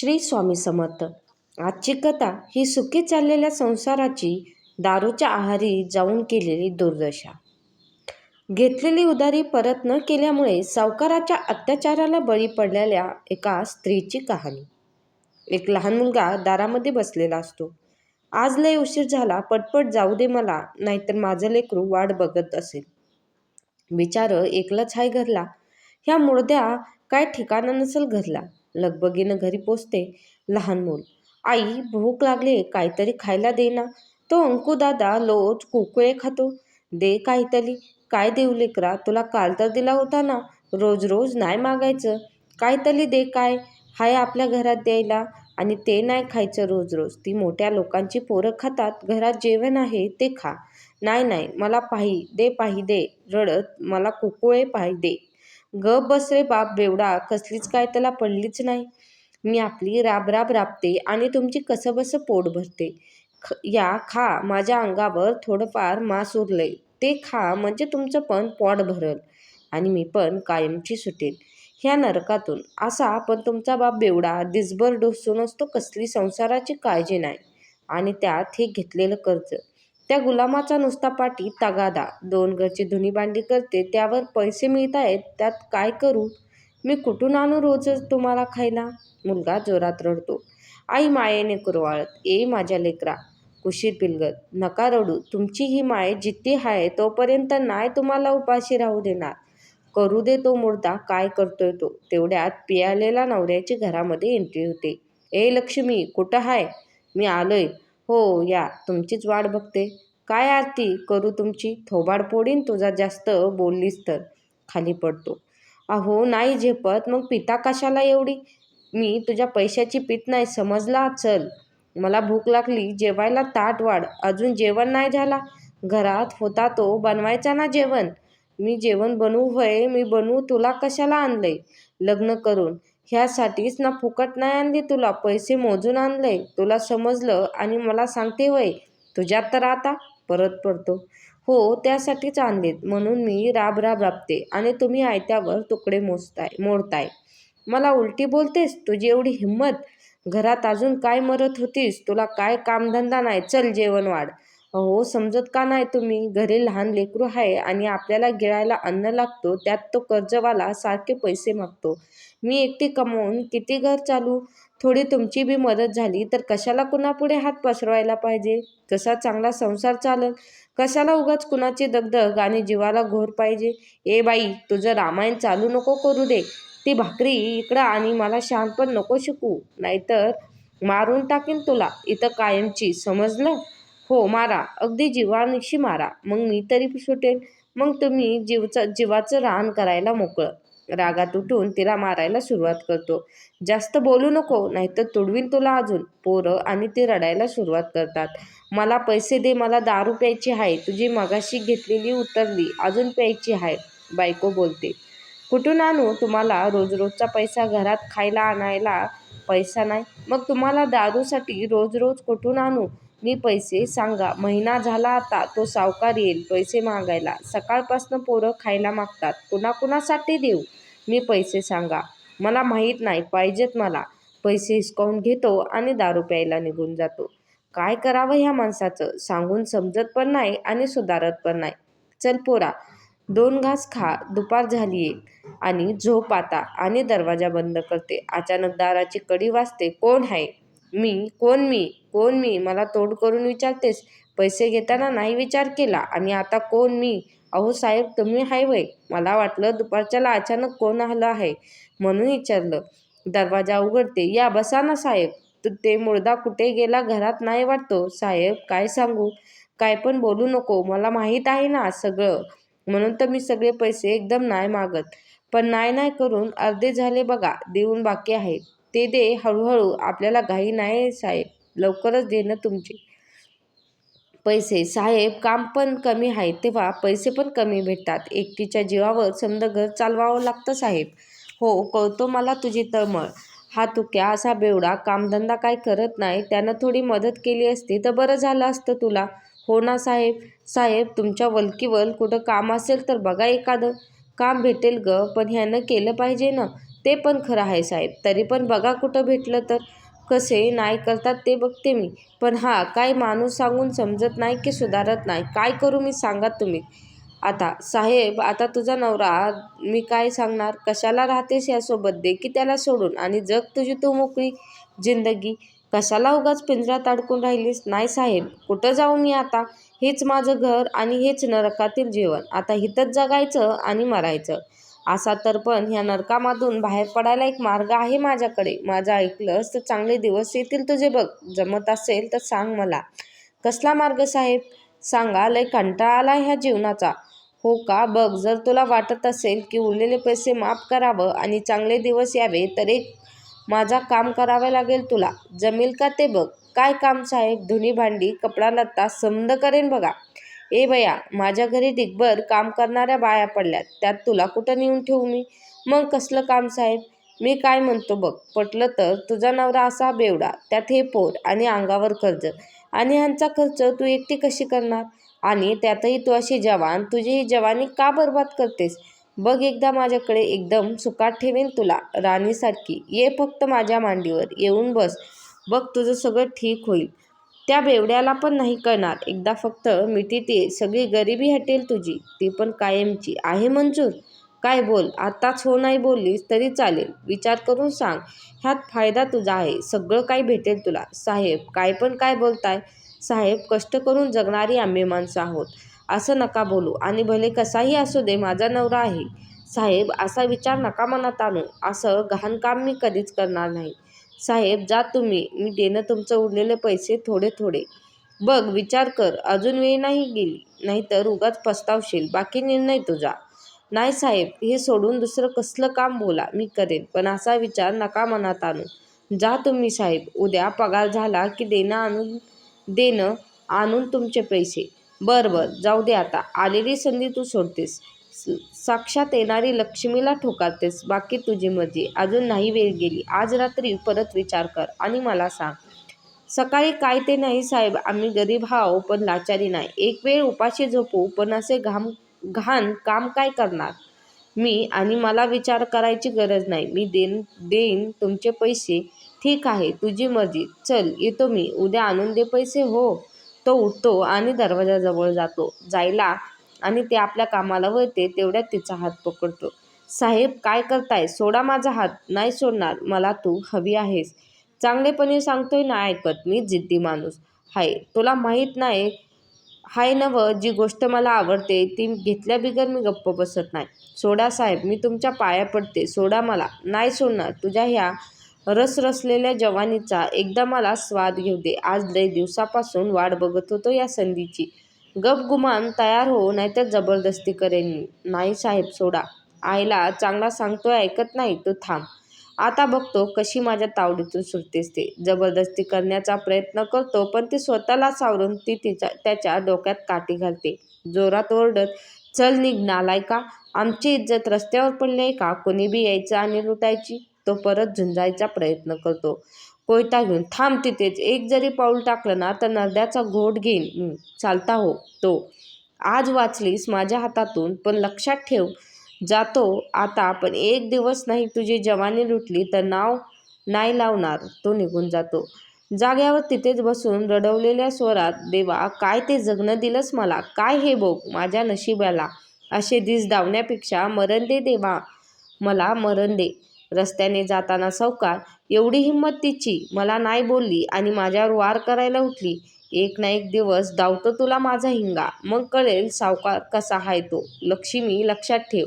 श्री स्वामी समर्थ. आजची कथा ही सुखी चाललेल्या संसाराची दारूच्या आहारी जाऊन केलेली दुर्दशा. घेतलेली उदारी परत न केल्यामुळे सावकाराच्या अत्याचाराला बळी पडलेल्या एका स्त्रीची कहाणी. एक लहान मुलगा दारामध्ये बसलेला असतो. आज लय उशीर झाला पटपट जाऊ दे मला नाहीतर माझं लेकरू वाट बघत असेल. बिचार एकलाच हाय घरला. ह्या मुर्द्या काय ठिकाणा नसेल घरला. लगबगीनं घरी पोचते लहान मूल. आई भूक लागले काहीतरी खायला दे ना. तो अंकू दादा लोच कुकुळे खातो. दे काहीतरी. काय देऊ लेकरा तुला काल तर दिला होता ना. रोज रोज नाही मागायचं. काहीतरी दे काय. हाय आपल्या घरात द्यायला. आणि ते नाही खायचं रोज रोज. ती मोठ्या लोकांची पोरं खातात. घरात जेवण आहे ते खा. नाही नाही मला पाही. दे पाही दे. रडत मला कुकुळे पाही दे. गप बस रे बाप बेवडा कसलीच काय त्याला पडलीच नाही. मी आपली राबराब राबते आणि तुमची कसंबसं पोट भरते. ख या खा माझ्या अंगावर थोडंफार मांस उरलंय. ते खा म्हणजे तुमचं पण पोट भरल आणि मी पण कायमची सुटेल. ह्या नरकातून असा पण तुमचा बाप बेवडा दिसभर डोसून असतो कसली संसाराची काळजी नाही. आणि त्यात हे घेतलेलं कर्ज त्या गुलामाचा नुसता पाठी तगादा. दोन घरची धुनीभांडी करते त्यावर पैसे मिळत आहेत त्यात काय करू? मी कुठून आणू रोजच तुम्हाला खायला? मुलगा जोरात रडतो. आई मायेने कुरवाळत ए माझ्या लेकरा कुशीर पिलगत. नका रडू. तुमची ही माय जित्ती आहे तोपर्यंत नाही तुम्हाला उपाशी राहू देणार. करू दे तो मुर्दा काय करतोय तो. तेवढ्यात पियालेला नवऱ्याची घरामध्ये एंट्री होते. ए लक्ष्मी कुठं हाय? मी आलोय. हो या. तुमचीच वाट बघते. काय आरती करू तुमची? थोबाड पोडीन तुझा जास्त बोललीस तर. खाली पडतो. अहो नाही झेपत. मग पिता कशाला एवढी? मी तुझ्या पैशाची पीत नाही. समजला? चल. मला भूक लागली. जेवायला ताट वाढ. अजून जेवण नाही झाला? घरात होता तो. बनवायचा ना जेवण? मी जेवण बनवू होय. मी बनवू. तुला कशाला आणलंय? लग्न करून. ह्यासाठीच ना फुकट नाही आणली तुला पैसे मोजून आणलंय तुला समजलं आणि मला सांगते होय तुझ्यात तर आता परत पडतो. हो त्यासाठीच आणलेत म्हणून मी राब राब राबते आणि तुम्ही आयत्यावर तुकडे मोजताय मोडताय. मला उलटी बोलतेस तुझी एवढी हिंमत? घरात अजून काय मरत होतीस? तुला काय कामधंदा नाही? चल जेवण वाढ. अहो समजत का नाही तुम्ही? घरी लहान लेकरू आहे आणि आपल्याला गिळायला अन्न लागतो त्यात तो कर्जवाला सारखे पैसे मागतो. मी एकटी कमवून किती घर चालू? थोडी तुमची बी मदत झाली तर कशाला कुणापुढे हात पसरवायला पाहिजे? कसा चांगला संसार चालल? कशाला उगाच कुणाची दगदग आणि जीवाला घोर पाहिजे? ए बाई तुझं रामायण चालू नको करू दे. ती भाकरी इकडं आणि मला शहाणपण नको शिकू नाहीतर मारून टाकेन तुला. इथं कायमची समजलं? हो मारा. अगदी जीवानिशी मारा. मग मी तरी सुटेन. मग तुम्ही जीवचं जीवाचं रान करायला मोकळं. रागात उठून तिला मारायला सुरुवात करतो. जास्त बोलू नको नाहीतर तुडवीन तुला अजून. पोरं आणि ते रडायला सुरुवात करतात. मला पैसे दे मला दारू प्यायची आहे. तुझी मगाशी घेतलेली उतरली अजून प्यायची आहे बायको बोलते. कुठून आणू? तुम्हाला रोज रोजचा पैसा घरात खायला आणायला पैसा नाही. मग तुम्हाला दारूसाठी रोज रोज कुठून आणू? मी पैसे सांगा. महिना झाला आता तो सावकार येईल पैसे मागायला. सकाळपासनं पोरं खायला मागतात. कुणाकुणासाठी देऊ? मी पैसे सांगा. मला माहीत नाही पाहिजेत मला. पैसे हिसकावून घेतो आणि दारू प्यायला निघून जातो. काय करावं ह्या माणसाचं? सांगून समजत पण नाही आणि सुधारत पण नाही. चल पोरा दोन घास खा दुपार झाली आहे आणि झोप आता आणि दरवाजा बंद करते. अचानक दाराची कडी वाजते. कोण आहे? मी? कोण मी? कोण मी? मला तोड करून विचारतेस. पैसे घेताना नाही विचार केला. आणि आता कोण मी? अहो साहेब तुम्ही हाय वय मला वाटलं दुपारच्याला अचानक कोण आलं आहे म्हणून विचारलं. दरवाजा उघडते. या बसा ना साहेब. ते मुर्दा कुठे गेला घरात नाही वाटतो. साहेब काय सांगू? काय पण बोलू नको. मला माहीत आहे ना सगळं. म्हणून तर मी सगळे पैसे एकदम नाही मागत. पण नाही नाही करून अर्धे झाले बघा. देऊन बाकी आहे. ते दे हळूहळू. आपल्याला घाई नाही साहेब. लवकरच देणं तुमचे. पैसे साहेब काम पण कमी आहे तेव्हा पैसे पण कमी भेटतात. एकटीच्या जीवावर समजा घर चालवावं लागतं साहेब. हो कळतो मला तुझी तळमळ. हा तुक्या असा बेवडा? कामधंदा काय करत नाही? त्यानं थोडी मदत केली असती तर बरं झालं असतं तुला. हो ना साहेब. साहेब तुमच्या वलकीवल कुठं काम असेल तर बघा एखादं. काम भेटेल ग पण ह्यानं केलं पाहिजे ना? ते पण खरं आहे साहेब. तरी पण बघा कुठं भेटलं तर. कसे नाही करतात ते बघते मी. पण हा काय माणूस सांगून समजत नाही की सुधारत नाही? काय करू मी? सांगा तुम्ही. आता साहेब आता तुझा नवरा मी काय सांगणार? कशाला राहतेस यासोबत? दे की त्याला सोडून. आणि जग तुझी तू मोकळी जिंदगी. कशाला उगाच पिंजऱ्यात अडकून राहिलीस? नाही साहेब कुठं जाऊ मी आता? हेच माझं घर आणि हेच नरकातील जीवन आता हिथंच जगायचं आणि मरायचं. असा तर पण ह्या नरकामधून बाहेर पडायला एक मार्ग आहे माझ्याकडे. माझं ऐकलंस तर चांगले दिवस येतील तुझे बघ. जमत असेल तर सांग मला. कसला मार्ग साहेब? सांगा लय कंटाळा आला ह्या जीवनाचा. हो का? बघ जर तुला वाटत असेल की उरलेले पैसे माफ करावं आणि चांगले दिवस यावे तर एक माझा काम करावे लागेल तुला. जमेल का ते बघ. काय काम साहेब? धुनी भांडी कपडा लत्ता समद करेन बघा. ए बया माझ्या घरी दिग्भर काम करणाऱ्या बाया पडल्यात. त्यात तुला कुठं नेऊन ठेवू मी? मग कसलं काम साहेब? मी काय म्हणतो बघ पटलं तर तुझा नवरा असा बेवडा त्यात हे पोर आणि अंगावर कर्ज. आणि ह्यांचा खर्च तू एकटी कशी करणार? आणि त्यातही तू अशी जवान तुझी ही जवानी का बर्बाद करतेस? बघ एकदा माझ्याकडे एकदम सुखात ठेवेन तुला राणीसारखी. ये फक्त माझ्या मांडीवर येऊन बस. बघ तुझं सगळं ठीक होईल. त्या बेवड्याला पण नाही कळणार. एकदा फक्त मिठीते सगळी गरिबी हटेल तुझी ती पण कायमची आहे मंजूर. काय बोल आत्ताच हो नाही बोललीस तरी चालेल. विचार करून सांग ह्यात फायदा तुझा आहे. सगळं काही भेटेल तुला. साहेब काय पण काय बोलताय. साहेब कष्ट करून जगणारी आम्ही माणसं आहोत. असं नका बोलू. आणि भले कसाही असू दे माझा नवरा आहे. साहेब असा विचार नका मनात आणू. असं घाणकाम मी कधीच करणार नाही. साहेब जा तुम्ही. मी देणं तुमचं उरलेले पैसे थोडे थोडे. बघ विचार कर. अजून वेळ नाही गेली. नाहीतर उगाच पस्तावशील. बाकी निर्णय तुझा. नाही साहेब हे सोडून दुसरं कसलं काम बोला. मी करेन. पण असा विचार नका मनात आणू. जा तुम्ही साहेब. उद्या पगार झाला की देणं आणून देणं आणून तुमचे पैसे. बरं बरं. जाऊ दे आता. आलेली संधी तू सोडतेस. साक्षात येणारी लक्ष्मीला ठोकारतेस बाकी तुझी मर्जी. अजून नाही वेळ गेली. आज रात्री परत विचार कर आणि मला सांग. सकाळी काय ते नाही साहेब आम्ही गरीब हाव पण लाचारी नाही. एक वेळ उपाशी झोपू पण असे घाम घाण काम काय करणार? मी आणि मला विचार करायची गरज नाही. मी देन देईन तुमचे पैसे. ठीक आहे तुझी मर्जी. चल येतो मी. उद्या आणून दे पैसे हो. तो उठतो आणि दरवाजाजवळ जातो. जायला आणि ते आपल्या कामाला वळते तेवढ्यात तिचा हात पकडतो. साहेब काय करताय? सोडा माझा हात. नाही सोडणार मला तू हवी आहेस. चांगलेपणे सांगतोय ना ऐकत. मी जिद्दी माणूस. हाय तुला माहीत नाही. हाय नवं जी गोष्ट मला आवडते ती घेतल्या बिगर मी गप्प बसत नाही. सोडा साहेब मी तुमच्या पाया पडते. सोडा मला. नाही सोडणार. तुझ्या ह्या रसरसलेल्या जवानीचा एकदा मला स्वाद घेऊ दे. आज लय दिवसापासून वाट बघत होतो या संधीची. गपगुमान तयार हो नाहीतर जबरदस्ती करेन मी. नाही साहेब सोडा. आईला चांगला सांगतोय ऐकत नाही तो थांब. आता बघतो कशी माझ्या तावडीतून सुटतेस ते. जबरदस्ती करण्याचा प्रयत्न करतो पण ती स्वतःला सावरून ती तिच्या त्याच्या डोक्यात काठी घालते. जोरात ओरडत चल निघ नालाय का? आमची इज्जत रस्त्यावर पडली आहे का? कोणी बी यायचं आणि लुटायची? तो परत झुंजायचा प्रयत्न करतो. कोयता घेऊन थांब तिथेच. एक जरी पाऊल टाकलं ना तर नरड्याचा घोट घेईन चालता हो. तो. आज वाचलीस माझ्या हातातून पण लक्षात ठेव. जातो आता पण एक दिवस नाही तुझी जवानी लुटली तर नाव नाही लावणार. तो निघून जातो. जाग्यावर तिथेच बसून रडवलेल्या स्वरात देवा काय ते जगणं दिलंस मला? काय हे बघ माझ्या नशिबाला? असे दिस धावण्यापेक्षा मरण दे देवा. मला मरण दे. रस्त्याने जाताना सावकार एवढी हिंमत तिची. मला नाही बोलली आणि माझ्यावर वार करायला उठली. एक ना एक दिवस धावतो तुला माझा हिंगा. मग कळेल सावकार कसा आहे तो. लक्ष्मी लक्षात ठेव.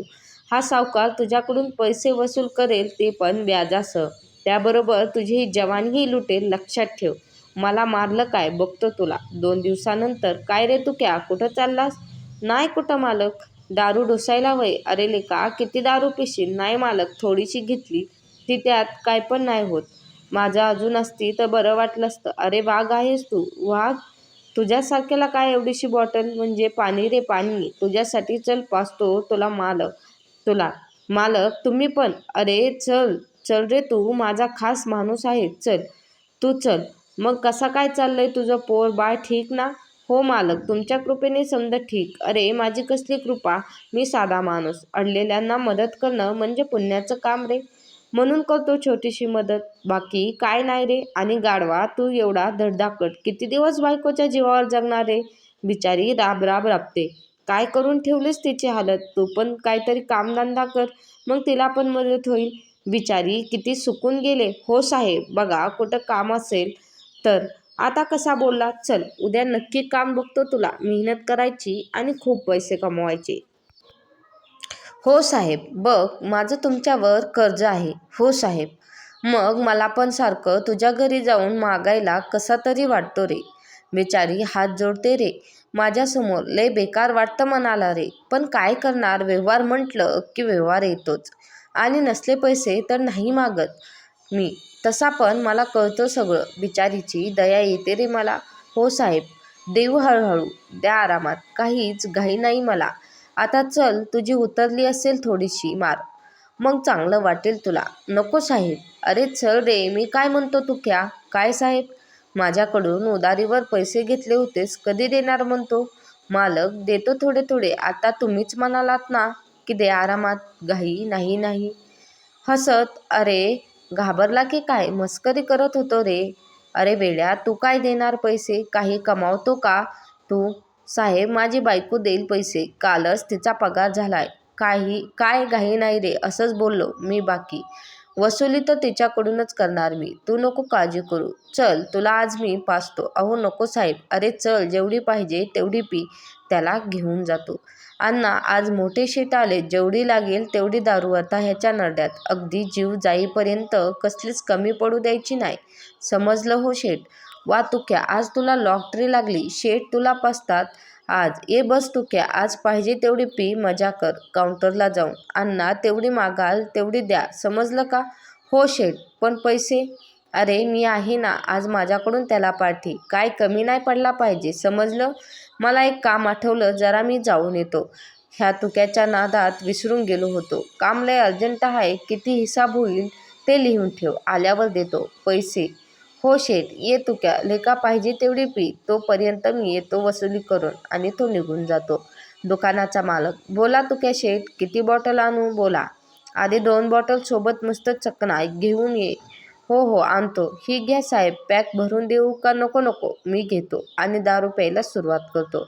हा सावकार तुझ्याकडून पैसे वसूल करेल ते पण व्याजासह. त्याबरोबर तुझी जवानही जवानीही लुटेल लक्षात ठेव. मला मारलं काय? बघतो तुला. दोन दिवसानंतर. काय रे तू क्या? कुठं चाललास? नाही कुठं मालक. दारू डोसायला वय. अरे लेका किती दारू पिशील? नाही मालक थोडीशी घेतली ती त्यात काय पण नाही होत. माझं अजून असती तर बरं वाटलं असतं. अरे वाघ आहेस तू वाघ? तुझ्यासारख्याला काय एवढीशी बॉटल? म्हणजे पाणी रे पाणी. तुझ्यासाठी चल पाचतो तुला मालक तुला. मालक तुम्ही पण. अरे चल चल रे तू माझा खास माणूस आहे. चल तू चल. मग कसा काय चाललंय तुझं पोर? बाळ ठीक ना? हो मालक तुमच्या कृपेने समजा ठीक. अरे माझी कसली कृपा? मी साधा माणूस. अडलेल्यांना मदत करणं म्हणजे पुण्याचं काम रे. म्हणून करतो छोटीशी मदत. बाकी काय नाही रे. आणि गाढवा तू एवढा धडधाकट. किती दिवस बायकोच्या जीवावर जगणार रे? बिचारी राब राब राबते. काय करून ठेवलीस तिची हालत? तू पण काहीतरी कामधंदा कर. मग तिला पण मदत होईल. बिचारी किती सुकून गेले. हो साहेब बघा कुठं काम असेल तर. आता कसा बोलला? चल उद्या नक्की काम बघतो तुला. मेहनत करायची आणि खूप पैसे कमवायचे. हो साहेब बघ माझं तुमच्यावर कर्ज आहे. हो साहेब. मग मला पण सारखं तुझ्या घरी जाऊन मागायला कसा तरी वाटतो रे. बिचारी हात जोडते रे. माझ्यासमोर लय बेकार वाटतं म्हणाला रे. पण काय करणार? व्यवहार म्हटलं की व्यवहार येतोच. आणि नसले पैसे तर नाही मागत. मी. तसा पण मला कळतं सगळं. बिचारीची दया येते रे मला. हो साहेब देऊ हळूहळू. द्या आरामात. काहीच घाई नाही मला. आता चल तुझी उतरली असेल थोडीशी मार. मग चांगलं वाटेल तुला. नको साहेब. अरे चल रे मी काय म्हणतो तू क्या काय साहेब? माझ्याकडून उदारीवर पैसे घेतले होतेस. कधी देणार म्हणतो? मालक देतो थोडे थोडे. आता तुम्हीच म्हणालात ना की दे आरामात. घाई नाही नाही. हसत अरे घाबरला की काय? मस्करी करत होतो रे. अरे वेड्या तू काय देणार पैसे? काही कमावतो का तू? साहेब माझी बायको देईल पैसे. कालच तिचा पगार झालाय. काही काय घाई नाही रे असंच बोललो मी बाकी. वसुली तर तिच्याकडूनच करणार मी. तू नको काळजी करू. चल तुला आज मी पाचतो. अहो नको साहेब. अरे चल जेवढी पाहिजे तेवढी पी. त्याला घेऊन जातो. अण्णा आज मोठे शेट आले. जेवढी लागेल तेवढी दारू आता ह्याच्या नरड्यात. अगदी जीव जाईपर्यंत कसलीच कमी पडू द्यायची नाही. समजलं हो शेट वा तुक्या. आज तुला लॉटरी लागली. शेट तुला पसतात आज ये बस तुक्या आज पाहिजे तेवढी पी मजा कर काउंटरला जाऊन. अण्णा तेवढी मागाल तेवढी द्या. समजलं का? हो शेठ पण पैसे? अरे मी आहे ना आज माझ्याकडून त्याला पाठी. काय कमी नाही पडला पाहिजे समजलं? मला एक काम आठवलं जरा मी जाऊन येतो. ह्या तुक्याच्या नादात विसरून गेलो होतो. काम लय अर्जंट आहे किती हिसाब होईल ते लिहून ठेव. आल्यावर देतो. पैसे हो शेठ ये तुक्या लेका पाहिजे तेवढी पी तोपर्यंत मी येतो वसुली करून आणि तो निघून जातो. दुकानाचा मालक बोला तुक्या शेठ किती बॉटल आणू बोला. आधी दोन बॉटल सोबत मस्त चकना घेऊन ये. हो हो आणतो. ही घ्या साहेब पॅक भरून देऊ का नको नको. मी घेतो आणि दारू प्यायला सुरुवात करतो.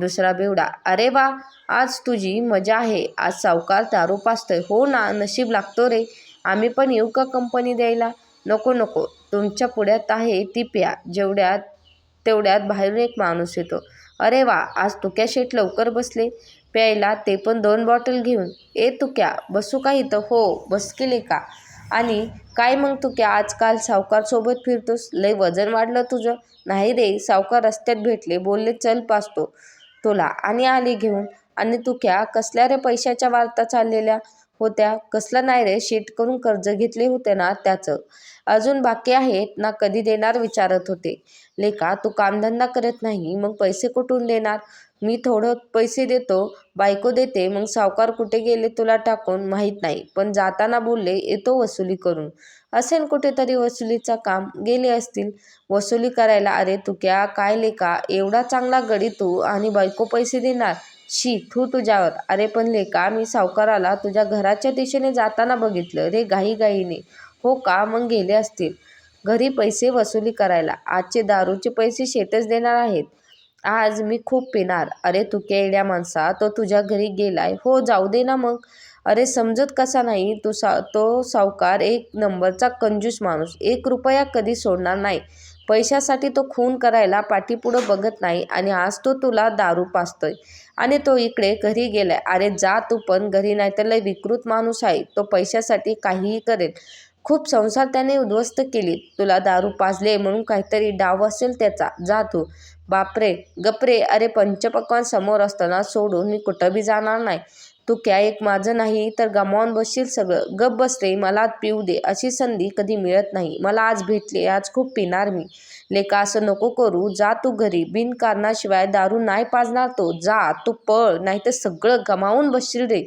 दुसरा बेवडा अरे वा आज तुझी मजा आहे आज सावकार दारू पाचतोय हो ना नशीब लागतो रे. आम्ही पण येऊ का कंपनी द्यायला? नको नको. तुमच्या पुढ्यात आहे ती प्या जेवढ्यात तेवढ्यात बाहेरून एक माणूस येतो. अरे वा आज तुक्या शेठ लवकर बसले? प्यायला ते पण दोन बॉटल घेऊन. ए तुक्या बसू का इथं? हो बस केले का? आणि काय मग तुक्या आजकाल सावकारसोबत फिरतोस? लय वजन वाढलं तुझं. नाही रे सावकार रस्त्यात भेटले. बोलले चल पासतो तुला आणि आली घेऊन. आणि तुक्या कसल्या रे पैशाच्या वार्ता चाललेल्या? होत्या. कसलं नाही रे शीट करून कर्ज घेतले होते ना त्याचं. अजून बाकी आहेत ना कधी देणार विचारत होते. लेका तू कामधंदा करत नाही मग पैसे कुठून देणार? मी थोडं पैसे देतो बायको देते मग सावकार कुठे गेले तुला टाकून माहीत नाही. पण जाताना बोलले येतो वसुली करून. असेल कुठेतरी वसुलीचा काम. गेले असतील. वसुली करायला अरे तू क्या काय लेका एवढा चांगला गडी तू आणि बायको पैसे देणार? शी थू तुझ्यावर. अरे पण लेका मी सावकाराला तुझ्या घराच्या दिशेने जाताना बघितलं रे घाईघाईने. हो का? मग गेले असतील. घरी पैसे वसुली करायला. आजचे दारूचे पैसे शेतच देणार आहेत. आज मी खूप पिणार. अरे तू येड्या माणसा तो तुझ्या घरी गेलाय. हो जाऊ दे ना मग. अरे समजत कसा नाही तू सा तो सावकार एक नंबरचा कंजूस माणूस. एक रुपया कधी सोडणार नाही. पैशासाठी तो खून करायला पाठीपुढं बघत नाही आणि आज तो तुला दारू पाचतोय आणि तो इकडे घरी गेलाय. अरे जा तू पण घरी नाही तर लय विकृत माणूस आहे. तो पैशासाठी काहीही करेल. खूप संसार त्याने उद्ध्वस्त केली. तुला दारू पाजले म्हणून काहीतरी डाव असेल त्याचा. जा तू. बापरे गपरे अरे पंचपक्वान समोर असताना सोडून मी कुठं बी जाणार नाही. तू क्या एक माझं नाही? तर गमावून बसशील सगळं. गप बसते मला पिऊ दे. अशी संधी कधी मिळत नाही. मला आज भेटली आज खूप पिणार मी. लेका असं नको करू. जा तू घरी. बिनकारणाशिवाय दारू नाही पाजणार तो. जा तू पळ. नाही तर सगळं गमावून बसशील रे.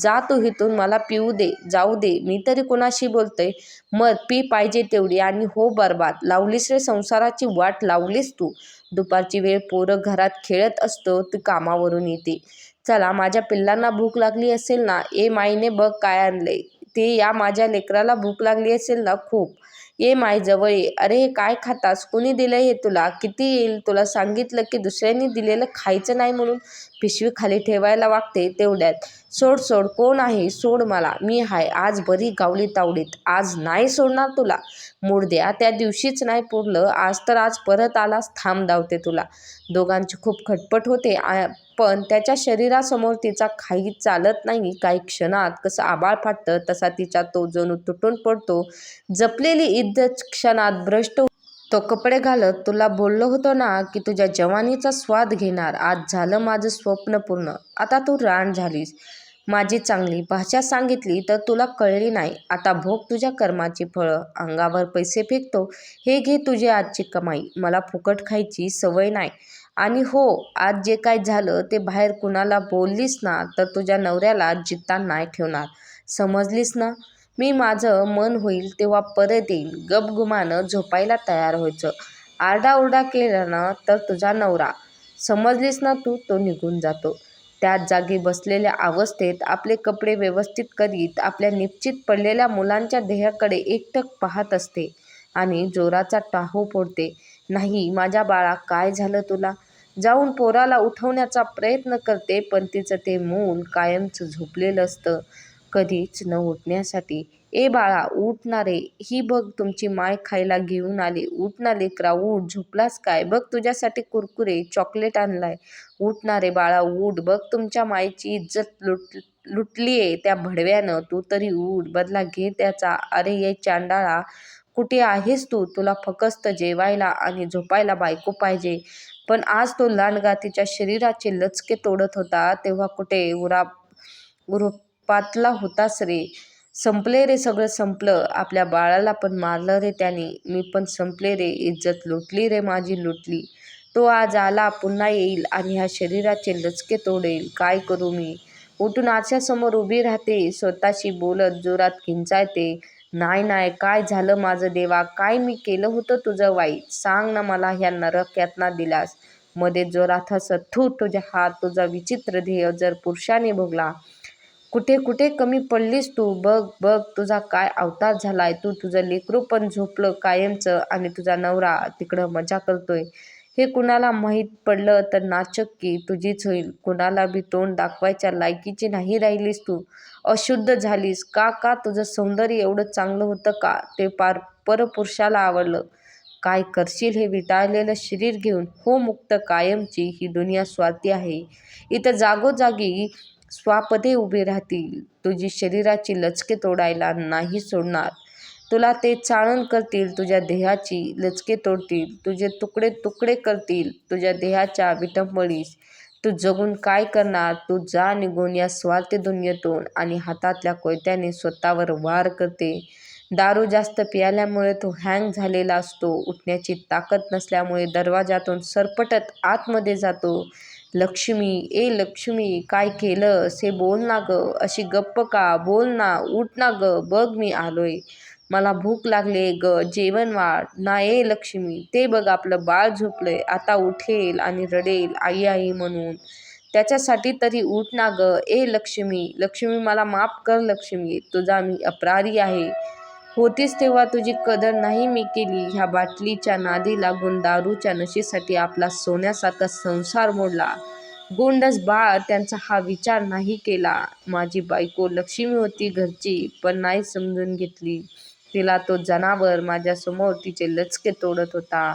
जा तू इथून. मला पिऊ दे. जाऊ दे. मी तरी कोणाशी बोलते मग पी पाहिजे तेवढी. आणि हो बरबाद. लावलीस रे संसाराची वाट. लावलीस तू. दुपारची वेळ पोरं घरात खेळत असतो. ती कामावरून येते. चला माझ्या पिल्लांना भूक लागली असेल ना ए माईने बघ काय आणले ते या माझ्या लेकराला भूक लागली असेल ना खूप. ये माय जवळ ये. अरे हे काय खातास? कुणी दिलं हे तुला? किती येईल? तुला सांगितलं की दुसऱ्यांनी दिलेलं खायचं नाही म्हणून पिशवी खाली ठेवायला वागते तेवढ्यात. सोड सोड कोण आहे? सोड मला. मी हाय. आज बरी गावली तावडीत. आज नाही सोडणार तुला. मुडद्या त्या दिवशीच नाही पुरलं. आज तर आज परत आलास. थांब धावते तुला. दोघांची खूप खटपट होते. आ- पण त्याच्या शरीरासमोर तिचा काही चालत नाही. काही क्षणात कसं आबाळ फाटतं तसा तिचा तो जणू तुटून पडतो. जपलेली इज्जत क्षणात भ्रष्ट हो- तो कपडे घालत तुला बोललो होतो ना की तुझ्या जवानीचा स्वाद घेणार. आज झालं माझं स्वप्न पूर्ण. आता तू राण झालीस. माझी चांगली भाषा सांगितली तर तुला कळली नाही. आता भोग तुझ्या कर्माची फळं. अंगावर पैसे फेकतो. हे घे तुझी आजची कमाई. मला फुकट खायची सवय नाही. आणि हो आज जे काय झालं ते बाहेर कुणाला बोललीस ना तर तुझ्या नवऱ्याला जित्ता नाही ठेवणार. समजलीस ना? मी माझं मन होईल तेव्हा परत येईल. गपगुमानं झोपायला तयार व्हायचं. आरडाओरडा केला ना तर तुझा नवरा. समजलीस ना तू? तो निघून जातो. त्याच जागी बसलेल्या अवस्थेत आपले कपडे व्यवस्थित करीत आपल्या निश्चित पडलेल्या मुलांच्या देहाकडे एकटक पाहत असते आणि जोराचा टाहू फोडते. नाही माझ्या बाळा काय झालं तुला? जाऊन पोराला उठवण्याचा प्रयत्न करते पण तिचं ते मूल कायमचं झोपलेलं असतं. कधीच न उठण्यासाठी ए बाळा उठणारे ही बघ तुमची माय खायला घेऊन आली. उठ ना लेकरा उठ. झोपलास काय? बघ तुझ्यासाठी कुरकुरे चॉकलेट आणलाय. उठणारे बाळा उठ. बघ तुमच्या मायची इज्जत लुट लुटलीये त्या भडव्यानं. तू तरी उठ. बदला घे त्याचा. अरे ये चांडाळा. कुठे आहेस तू? तुला फकस्त जेवायला आणि झोपायला बायको पाहिजे. पण आज तो लांडगा तिच्या शरीराचे लचके तोडत होता तेव्हा कुठे उरा उरपातला होतास रे संपले रे सगळं संपलं आपल्या बाळाला पण मारलं रे त्याने. मी पण संपले रे इज्जत लुटली रे माझी लुटली. तो आज आला पुन्हा येईल आणि ह्या शरीराचे लचके तोडेल. काय करू मी? उठून आरशासमोर उभी राहते स्वतःशी बोलत जोरात खिंचायते नाही नाही काय झालं माझं देवा? काय मी केलं होतं तुझं वाईट सांग ना मला ह्या नरक यातना दिलास. मध्ये जोरात हसत थू तुझ्या हा तुझा विचित्र ध्येय जर पुरुषाने भोगला. कुठे कुठे कमी पडलीस तू? बघ बघ तुझा काय अवतार झालाय? तू तुझं लेकरू पण झोपलं कायमचं आणि तुझा नवरा तिकडं मजा करतोय. हे कुणाला माहीत पडलं तर नाचक्की तुझीच होईल. कुणाला बी तोंड दाखवायच्या लायकीची नाही राहिलीस तू. अशुद्ध झालीस. का का तुझं सौंदर्य एवढं चांगलं होतं का? ते पार परपुरुषाला आवडलं. काय करशील हे विटाळलेलं शरीर घेऊन? हो मुक्त कायमची ही दुनिया स्वार्थी आहे. इथं जागोजागी स्वापदे उभे राहतील. तुझी शरीराची लचके तोडायला नाही सोडणार. तुला ते चाळण करतील तुझ्या देहाची लचके तोडतील तुझे तुकडे तुकडे करतील तुझ्या देहाच्या विटंबळीस. तू जगून काय करणार? तू जा निघून या स्वार्थ दुनियेतून आणि हातातल्या कोयत्याने स्वतःवर वार करते. दारू जास्त पियाल्यामुळे तो हँग झालेला असतो. उठण्याची ताकद नसल्यामुळे दरवाजातून सरपटत आतमध्ये जातो. लक्ष्मी ए लक्ष्मी काय केलं? हे बोल ना ग. अशी गप्प का? बोल ना उठ ना ग. बघ मी आलोय. मला भूक लागले ग जेवण वाढ. ना ए लक्ष्मी ते बघ आपलं बाळ झोपलंय आता उठेल आणि रडेल आई आई म्हणून. त्याच्यासाठी तरी उठ ना ग. ए लक्ष्मी लक्ष्मी मला माफ कर लक्ष्मी तुझा मी अपराधी आहे. होतीस तेव्हा तुझी कदर नाही मी केली. ह्या बाटलीच्या नादी लागून दारूच्या नशेसाठी आपला सोन्यासारखा संसार मोडला. गोंडस बाळ त्यांचा हा विचार नाही केला. माझी बायको लक्ष्मी होती घरची पण नाही समजून घेतली. तिला तो जनावर माझ्यासमोर तिचे लचके तोडत होता.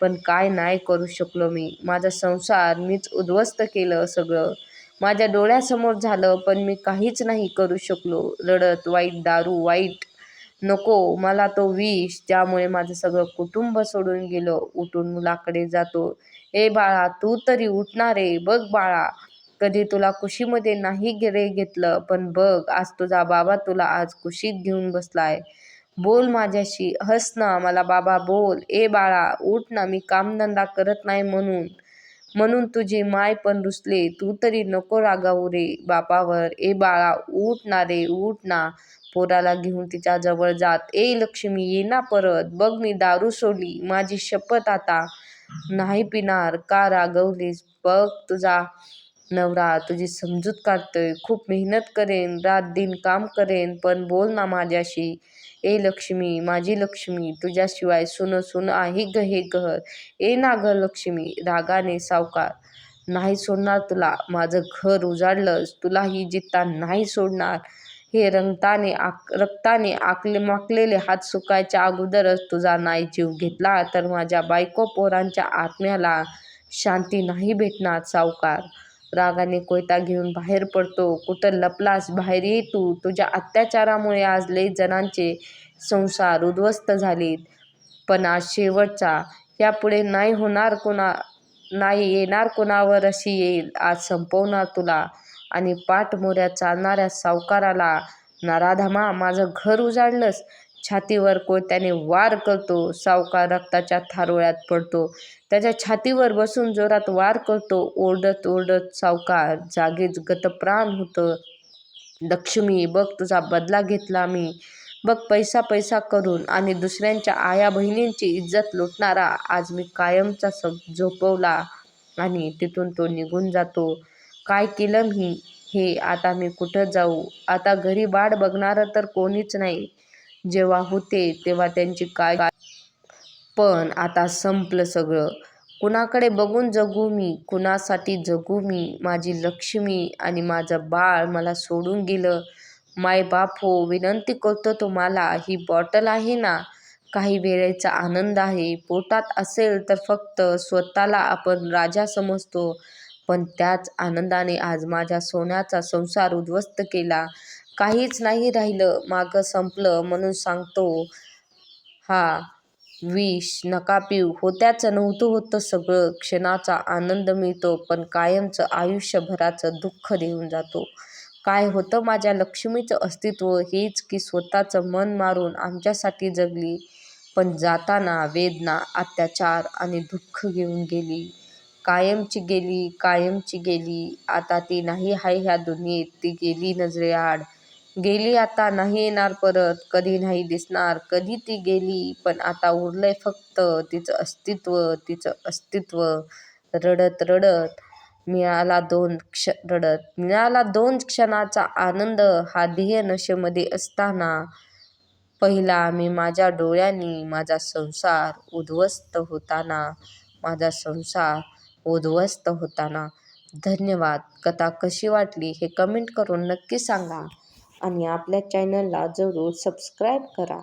पण काय नाही करू शकलो मी. माझा संसार मीच उद्ध्वस्त केलं सगळं. माझ्या डोळ्यासमोर झालं पण मी काहीच नाही करू शकलो. रडत वाईट दारू वाईट. नको मला तो विष. ज्यामुळे माझं सगळं कुटुंब सोडून गेलं. उठून मुलाकडे जातो. ए बाळा तू तरी उठणार रे. बघ बाळा. कधी तुला कुशीमध्ये नाही रे घेतलं पण बघ आज तुझा बाबा तुला आज कुशीत घेऊन बसलाय. बोल माझ्याशी हस ना मला बाबा बोल. ए बाळा उठ ना मी कामधंदा करत नाही म्हणून. म्हणून तुझी माय पण रुसले तू तरी नको रागावू रे बापावर. ए बाळा उठ ना रे उठ ना. पोराला घेऊन तिच्या जवळ जात. ए लक्ष्मी ये ना परत. बघ मी दारू सोडली माझी शपथ आता. नाही पिणार का रागवलीस? बघ तुझा नवरा तुझी समजूत काढतोय. खूप मेहनत करेन रात दिन काम करेन पण बोल ना माझ्याशी. ए लक्ष्मी माझी लक्ष्मी तुझ्याशिवाय सुन सुन आहे ग हे घर ए ना ग लक्ष्मी रागाने सावकार. नाही सोडणार तुला माझं घर उजाडलंस तुलाही जित्ता नाही सोडणार. हे रंगताने आक रक्ताने आकले माकलेले हात सुकायच्या अगोदरच तुझा नाही जीव घेतला तर माझ्या बायको पोरांच्या आत्म्याला शांती नाही भेटणार सावकार. रागाने कोयता घेऊन बाहेर पडतो. कुठं लपलास बाहेर ये तू. तुझ्या अत्याचारामुळे आज लई जणांचे संसार उद्ध्वस्त झालेत. पण आज शेवटचा. यापुढे नाही होणार कोणा नाही येणार कोणावर अशी येईल. आज संपवणार तुला. आणि पाठमोऱ्या चालणाऱ्या सावकाराला नराधमा माझं घर उजाडलंस. छातीवर कोयत्याने वार करतो सावकार रक्ताच्या थारोळ्यात पडतो. त्याच्या छातीवर बसून जोरात वार करतो ओरडत ओरडत सावकार जागीच गतप्राण होतं. लक्ष्मी बघ तुझा बदला घेतला मी. बघ पैसा पैसा करून आणि दुसऱ्यांच्या आया बहिणींची इज्जत लुटणारा आज मी कायमचा सब झोपवला आणि तिथून तो निघून जातो. काय केलं मी? हे आता मी कुठं जाऊ? आता घरी बाळ बघणारं तर कोणीच नाही. जेव्हा होते तेव्हा त्यांची काय पण आता संपलं सगळं. कुणाकडे बघून जगू मी? कुणासाठी जगू मी? माझी लक्ष्मी आणि माझं बाळ मला सोडून गेलं. माय बाप हो विनंती करतो तुम्हाला ही बॉटल आहे ना? काही वेळेचा आनंद आहे. पोटात असेल तर फक्त स्वतःला आपण राजा समजतो. पण त्याच आनंदाने आज माझ्या सोन्याचा संसार उद्ध्वस्त केला. काहीच नाही राहिलं मागं संपलं म्हणून सांगतो. हा विष नका पिऊ. होत्याचं नव्हतं होतं सगळं. क्षणाचा आनंद मिळतो पण कायमचं आयुष्यभराचं दुःख देऊन जातो. काय होतं माझ्या लक्ष्मीचं अस्तित्व हेच की स्वतःचं मन मारून आमच्यासाठी जगली पण जाताना वेदना अत्याचार आणि दुःख घेऊन गेली. कायमची गेली कायमची गेली. आता ती नाही आहे ह्या दुनियेत ती गेली नजरेआड. गेली आता नाही येणार परत कधी नाही दिसणार कधी ती गेली पण आता उरलंय फक्त तिचं अस्तित्व तिचं अस्तित्व. रडत रडत मिळाला दोन क्ष रडत मिळाला दोन क्षणाचा आनंद. हा ध्येय नशेमध्ये असताना पहिला मी माझ्या डोळ्यांनी माझा संसार उद्ध्वस्त होताना माझा संसार उद्ध्वस्त होताना. धन्यवाद. कथा कशी वाटली हे कमेंट करून नक्की सांगा. आणि आपल्या चॅनलला जरूर सबस्क्राईब करा.